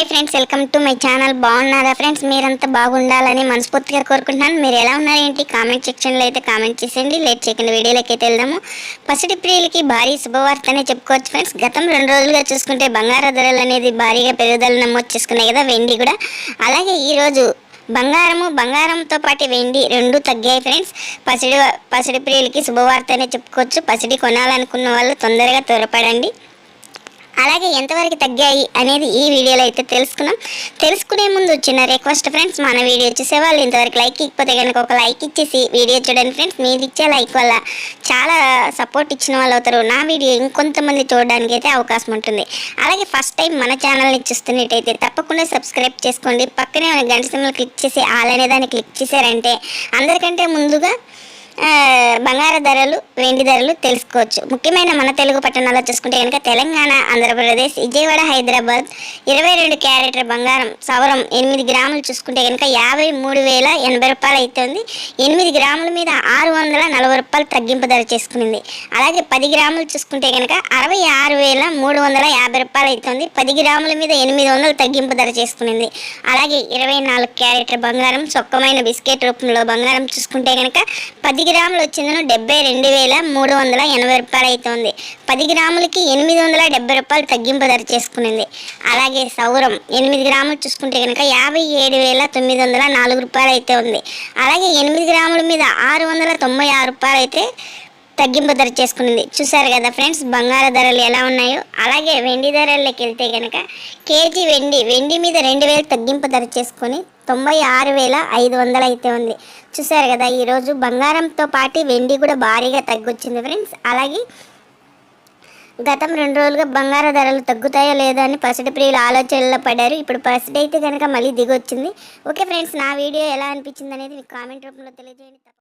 Hi friends welcome to my channel. బాగున్నారా friends? మీరంతా బాగుండాలని మనస్ఫూర్తిగా కోరుకుంటున్నాను. మీరు ఎలా ఉన్నారు ఏంటి? కామెంట్ సెక్షన్లో అయితే కామెంట్ చేసేయండి. లేట్ చేయకుండా వీడియోలోకి అయితే వెళ్దాము. పసిడి ప్రియులకి భారీ శుభవార్తనే చెప్పుకోవచ్చు ఫ్రెండ్స్. గతం రెండు రోజులుగా చూసుకుంటే బంగారు ధరలు అనేది భారీగా పెరుగుదల నమోదు చేసుకున్నాయి కదా వెండి కూడా. అలాగే ఈరోజు బంగారము బంగారంతో పాటు వెండి రెండు తగ్గాయి ఫ్రెండ్స్. పసిడి పసిడి ప్రియులకి శుభవార్త అనే చెప్పుకోవచ్చు. పసిడి కొనాలనుకున్న వాళ్ళు తొందరగా త్వరపడండి. అలాగే ఎంతవరకు తగ్గాయి అనేది ఈ వీడియోలో అయితే తెలుసుకున్నాం. తెలుసుకునే ముందు చిన్న రిక్వెస్ట్ ఫ్రెండ్స్ మన వీడియో చూసేవాళ్ళు ఇంతవరకు లైక్ ఇకపోతే కనుక ఒక లైక్ ఇచ్చేసి వీడియో చూడండి ఫ్రెండ్స్ మీరు ఇచ్చే లైక్ వల్ల చాలా సపోర్ట్ ఇచ్చిన వాళ్ళు అవుతారు. నా వీడియో ఇంకొంతమంది చూడడానికి అయితే అవకాశం ఉంటుంది. అలాగే ఫస్ట్ టైం మన ఛానల్ని చూస్తున్నట్టయితే తప్పకుండా సబ్స్క్రైబ్ చేసుకోండి. పక్కనే గంట సింబల్ క్లిక్ చేసి ఆల్ అనే దాన్ని క్లిక్ చేశారంటే అందరికంటే ముందుగా బంగారు ధరలు వెండి ధరలు తెలుసుకోవచ్చు. ముఖ్యమైన మన తెలుగు పట్టణాల్లో చూసుకుంటే కనుక తెలంగాణ ఆంధ్రప్రదేశ్ విజయవాడ హైదరాబాద్ ఇరవై రెండు క్యారెటర్ బంగారం సవరం ఎనిమిది గ్రాములు చూసుకుంటే కనుక యాభై మూడు వేల ఎనభై రూపాయలు అవుతుంది ఎనిమిది గ్రాముల మీద ఆరు వందల నలభై రూపాయలు తగ్గింపు ధర చేసుకునింది. అలాగే పది గ్రాములు చూసుకుంటే కనుక అరవై ఆరు వేల మూడు వందల యాభై రూపాయలు అవుతుంది పది గ్రాముల మీద ఎనిమిది వందలు తగ్గింపు ధర చేసుకునింది. అలాగే ఇరవై నాలుగు క్యారెటర్ బంగారం సొక్కమైన బిస్కెట్ రూపంలో బంగారం చూసుకుంటే కనుక పది గ్రాములు వచ్చిందను డెబ్బై రెండు వేల మూడు వందల ఎనభై రూపాయలు అవుతుంది పది గ్రాములకి ఎనిమిది వందల డెబ్బై రూపాయలు తగ్గింపు ధర చేసుకునింది. అలాగే సౌరం ఎనిమిది గ్రాములు చూసుకుంటే కనుక యాభై ఏడు వేల తొమ్మిది వందల నాలుగు రూపాయలు అయితే ఉంది అలాగే ఎనిమిది గ్రాముల మీద ఆరు వందల తొంభై ఆరు రూపాయలు అయితే తగ్గింపు ధర చేసుకునింది. చూసారు కదా ఫ్రెండ్స్ బంగారు ధరలు ఎలా ఉన్నాయో? అలాగే వెండి ధరల్లోకి వెళ్తే కనుక కేజీ వెండి వెండి మీద రెండు వేలు తగ్గింపు ధర చేసుకొని తొంభై ఆరు వేల ఐదు వందలు అయితే ఉంది. చూసారు కదా ఈరోజు బంగారంతో పాటు వెండి కూడా భారీగా తగ్గొచ్చింది ఫ్రెండ్స్. అలాగే గతం రెండు రోజులుగా బంగారు ధరలు తగ్గుతాయో లేదో అని పసిడి ప్రియులు ఆలోచనలో పడ్డారు. ఇప్పుడు పసిడి అయితే కనుక మళ్ళీ దిగొచ్చింది. ఓకే ఫ్రెండ్స్ నా వీడియో ఎలా అనిపించింది అనేది మీకు కామెంట్ రూపంలో తెలియజేయండి.